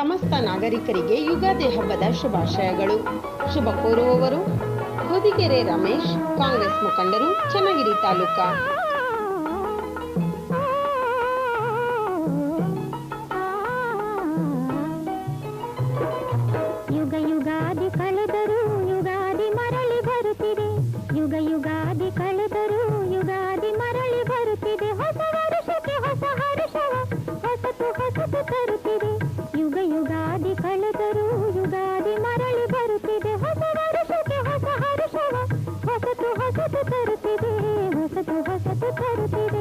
ಸಮಸ್ತ ನಾಗರಿಕರಿಗೆ ಯುಗಾದಿ ಹಬ್ಬದ ಶುಭಾಶಯಗಳು. ಶುಭ ಕೋರುವವರು ಹೊದಿಗೆರೆ ರಮೇಶ್, ಕಾಂಗ್ರೆಸ್ ಮುಖಂಡರು ಚನ್ನಗಿರಿ ತಾಲೂಕ. ಯುಗ ಯುಗಾದಿ ಕಳೆದರು ಯುಗಾದಿ ಮರಳಿ ಬರುತ್ತಿದೆ. ಯುಗ ಯುಗಾದಿ ಕಳೆದರು करती